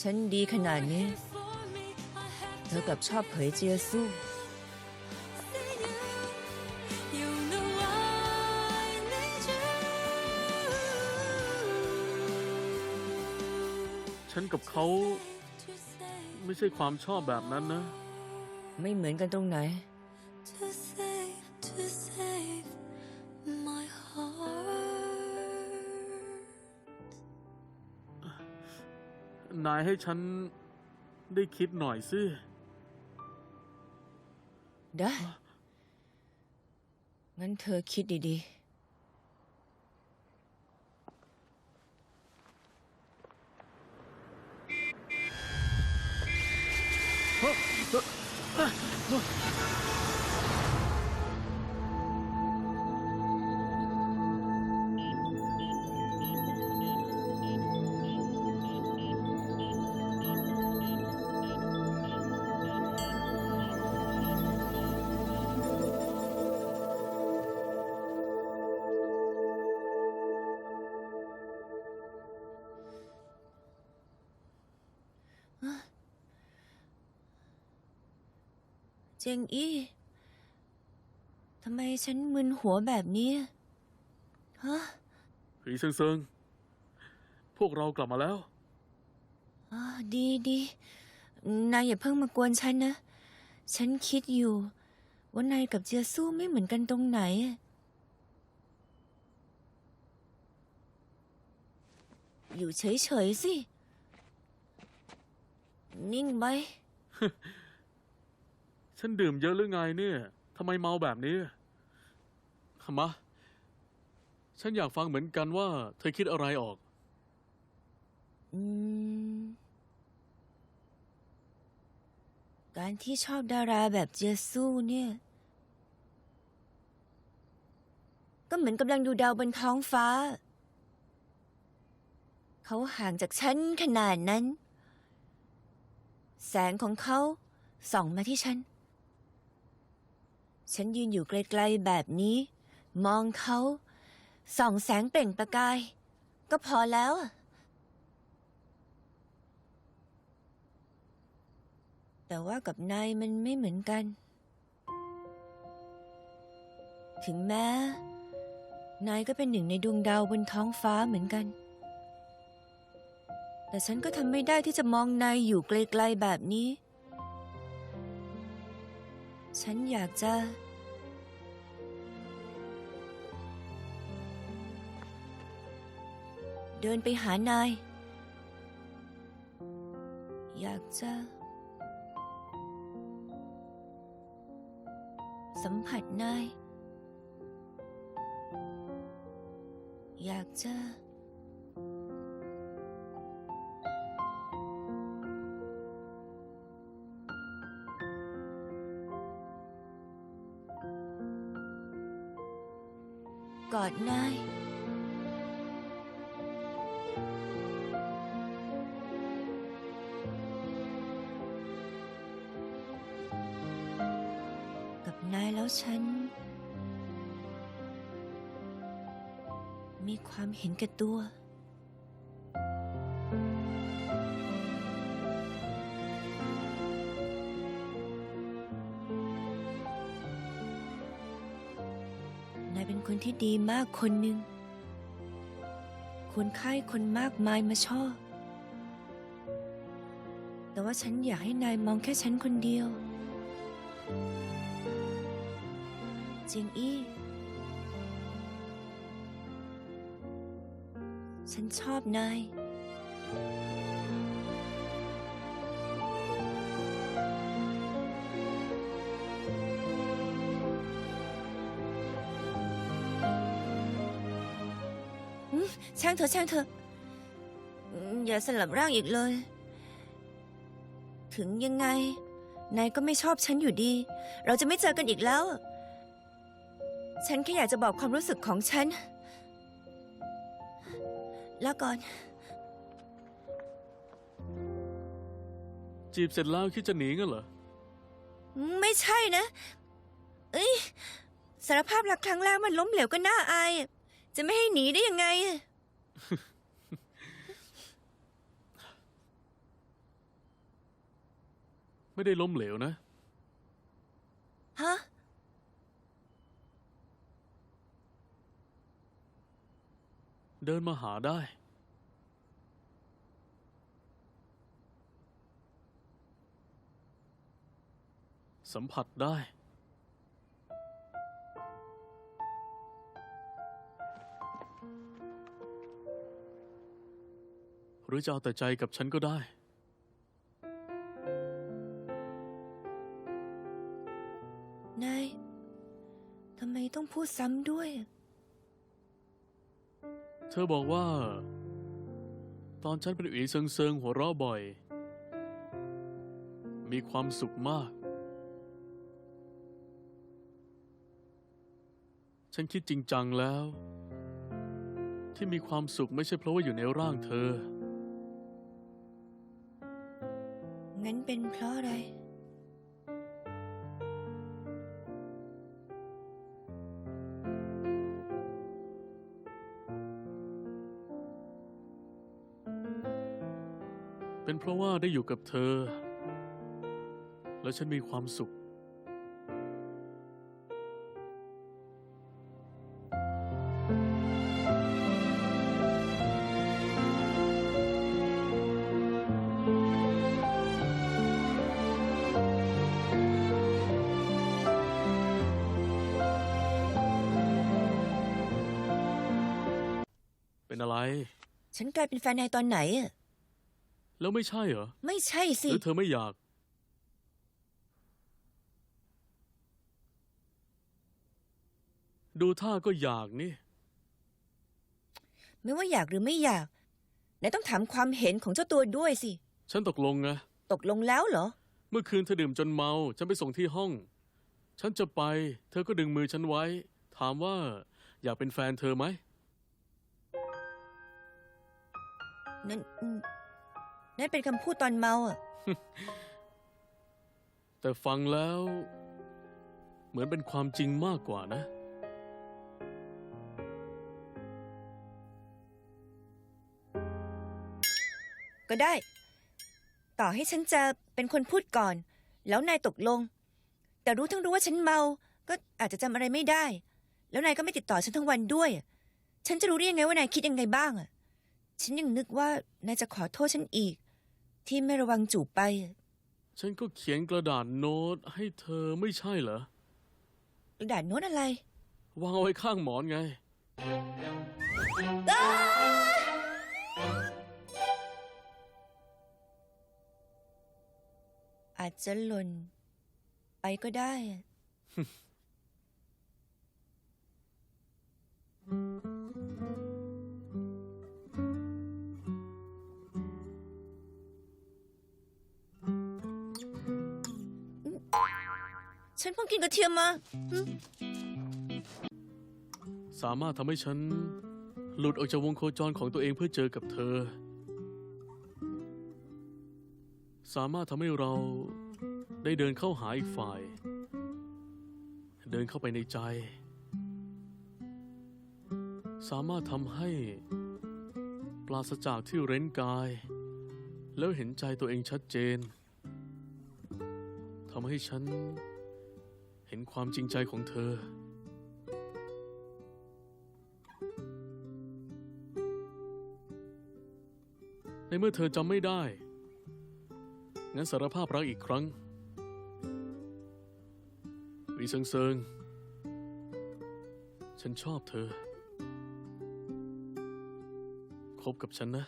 ฉันดีขนาดนี้ เธอกลับชอบเผยเจียสู้ You know I need you ฉันกับเขา to save ไม่ใช่ความชอบแบบนั้นนะ ไม่เหมือนกันตรงไหน to save to save นายให้ฉันได้คิดหน่อยสิ ได้ งั้นเธอคิดดีๆ จงอี้ทำไมฉันมึนหัวแบบนี้ ฮะผีเซิงเซิงพวกเรากลับมาแล้ว อ๋อดีดีนายอย่าเพิ่งมากวนฉันนะ ฉันคิดอยู่ ว่านายกับเจียสู้ไม่เหมือนกันตรงไหนอะอยู่เฉยๆสิ นิ่งไหม ฉันดื่มเยอะหรือไงเนี่ยทำไมเมาแบบนี้มาฉันอยากฟังเหมือนกันว่า เธอคิดอะไรออก อืม การที่ชอบดาราแบบเจสู้เนี่ย ก็เหมือนกำลังดูดาวบนท้องฟ้า เขาห่างจากฉันขนาดนั้น แสงของเขาส่องมาที่ฉัน ฉันยืนอยู่ไกลๆแบบนี้ มองเขาส่องแสงเปล่งประกาย ก็พอแล้ว แต่ว่ากับนายมันไม่เหมือนกัน ถึงแม้ นายก็เป็นหนึ่งในดวงดาวบนท้องฟ้าเหมือนกัน แต่ฉันก็ทำไม่ได้ที่จะมองนายอยู่ไกลๆแบบนี้ ฉันอยากจะ เดินไปหานาย อยากจะ สัมผัสนาย อยากจะ กอดนายกับนายแล้วฉัน มีความเห็นแก่ตัว คนที่ดีมากคนหนึ่งคนค่ายคนมากมายมาชอบ แต่ว่าฉันอยากให้นายมองแค่ฉันคนเดียวเจียงอี้ฉันชอบนายางเถอะช่างเถอะอืมอย่าสลับร่างอีกเลย ถึงยังไง นายก็ไม่ชอบฉันอยู่ดี เราจะไม่เจอกันอีกแล้ว ฉันแค่อยากจะบอกความรู้สึกของฉัน แล้วก่อน จีบเสร็จแล้วคิดจะหนีงั้นเหรอ ไม่ใช่นะ เอ้ยสารภาพรักครั้งแรกมันล้มเหลวก็น่าอาย จะไม่ให้หนีได้ยังไง ไม่ได้ล้มเหลวนะ ฮะ เดินมาหาได้ สัมผัสได้ รือจะเอาแต่ใจกับฉันก็ได้ นาย ทำไมต้องพูดซ้ำด้วย เธอบอกว่า ตอนฉันเป็นอีเซิงเซิงหัวเราะบ่อย มีความสุขมาก ฉันคิดจริงจังแล้วที่มีความสุขไม่ใช่เพราะว่าอยู่ในร่างเธอ งั้นเป็นเพราะอะไร เป็นเพราะว่าได้อยู่กับเธอ แล้วฉันมีความสุข เป็นอะไร ฉันกลายเป็นแฟนนายตอนไหนอะแล้วไม่ใช่เหรอ ไม่ใช่หสิรือเธอไม่อยาก ดูท่าก็อยากนี่ ไม่ว่าอยากหรือไม่อยากนายต้องถามความเห็นของเจ้าตัวด้วยสิ ฉันตกลงไงตกลงแล้วเหรอ เมื่อคืนเธอดื่มจนเมา ฉันไปส่งที่ห้อง ฉันจะไป เธอก็ดึงมือฉันไว้ ถามว่า อยากเป็นแฟนเธอไหม นั่นอืมนั่นเป็นคำพูดตอนเมาอะ แต่ฟังแล้ว เหมือนเป็นความจริงมากกว่านะ ก็ได้ ต่อให้ฉันจะเป็นคนพูดก่อน แล้วนายตกลง แต่รู้ทั้งรู้ว่าฉันเมา ก็อาจจะจำอะไรไม่ได้ แล้วนายก็ไม่ติดต่อฉันทั้งวันด้วย ฉันจะรู้ได้ยังไงว่านายคิดยังไงบ้างอะ ฉันยังนึกว่านายจะขอโทษฉันอีก ที่ไม่ระวังจูบไปอะฉันก็เขียนกระดาษโน้ตให้เธอไม่ใช่เหรอ กระดาษโน้ตอะไร วางเอาไว้ข้างหมอนไง อาจจะหล่น ไปก็ได้ ฉันเพิ่งกินกระเทียมมาหึสามารถทำให้ฉัน หลุดออกจากวงโคจรของตัวเองเพื่อเจอกับเธอ สามารถทำให้เราได้เดินเข้าหาอีกฝ่าย เดินเข้าไปในใจ สามารถทำให้ ปราศจากที่เร้นกาย แล้วเห็นใจตัวเองชัดเจนทำให้ฉัน เห็นความจริงใจของเธอ ในเมื่อเธอจำไม่ได้ งั้นสารภาพรักอีกครั้งวีเซิงเซิง ฉันชอบเธอ คบกับฉันนะ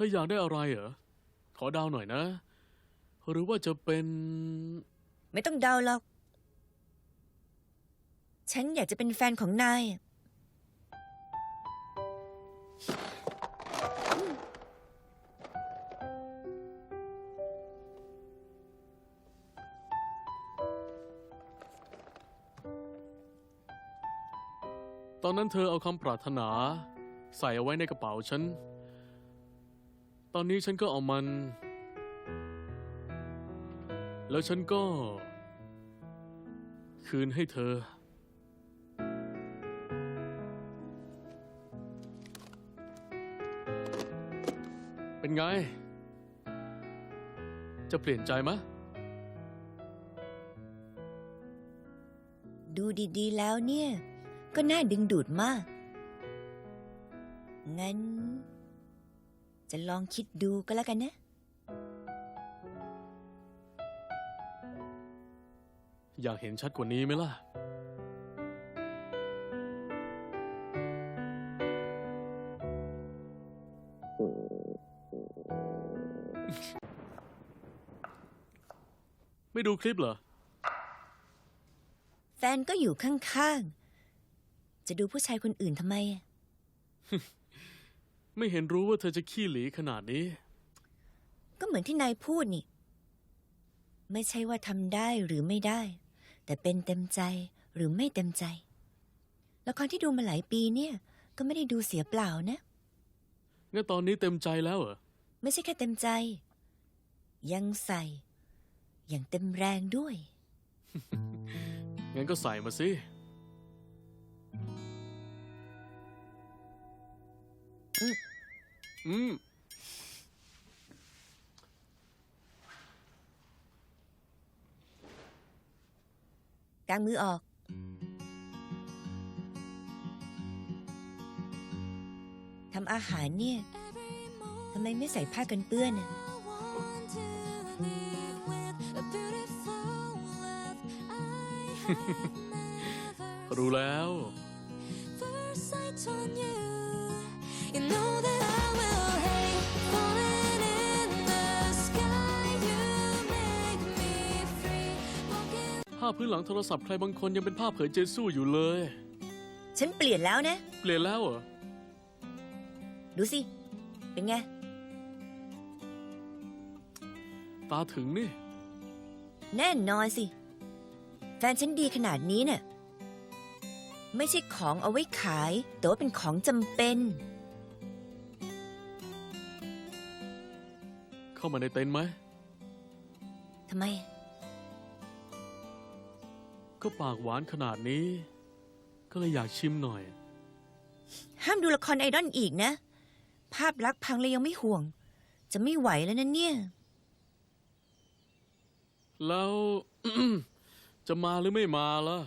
ธออยากได้อะไรเหรอ ขอดาวหน่อยนะ หรือว่าจะเป็น ไม่ต้องเดาหรอก ฉันอยากจะเป็นแฟนของนาย ตอนนั้นเธอเอาคำปรารถนา ใส่เอาไว้ในกระเป๋าฉัน อนนี้ฉันก็เอามัน แล้วฉันก็ คืนให้เธอ เป็นไง จะเปลี่ยนใจไหมะ ดูดีๆแล้วเนี่ย ก็น่าดึงดูดมาก งั้น จะลองคิดดูก็แล้วกันนะ อยากเห็นชัดกว่านี้ไหมล่ะ ไม่ดูคลิปเหรอ แฟนก็อยู่ข้างๆ จะดูผู้ชายคนอื่นทำไมอะ ไม่เห็นรู้ว่าเธอจะขี้หลีขนาดนี้ ก็เหมือนที่นายพูดนี่ ไม่ใช่ว่าทำได้หรือไม่ได้ แต่เป็นเต็มใจหรือไม่เต็มใจ ละครที่ดูมาหลายปีเนี่ย ก็ไม่ได้ดูเสียเปล่านะ งั้นตอนนี้เต็มใจแล้วเหรอ ไม่ใช่แค่เต็มใจ ยังใส่ อย่างเต็มแรงด้วย งั้นก็ใส่มาสิ อืม อืมกางมือออก ทำอาหารเนี่ย ทำไมไม่ใส่ผ้ากันเปื้อนน่ะรู้แล้ว You know that I will hate falling in the sky. You ภาพพื้นหลังโทรศัพท์ใครบางคนยังเป็นภาพเผยเจสู้อยู่เลย ฉันเปลี่ยนแล้วนะ เปลี่ยนแล้วเหรอ ดูสิ เป็นไง ตาถึงนี่ แน่นอนสิ แฟนฉันดีขนาดนี้เนี่ย ไม่ใช่ของเอาไว้ขาย แต่ว่าเป็นของจำเป็น เข้ามาในเต็นท์ไหมทำไม ก็ปากหวานขนาดนี้ ก็เลยอยากชิมหน่อย ห้ามดูละครไอดอลอีกนะ ภาพลักษณ์พังเลยยังไม่ห่วง จะไม่ไหวแล้วนะเนี่ย แล้ว จะมาหรือไม่มาล่ะ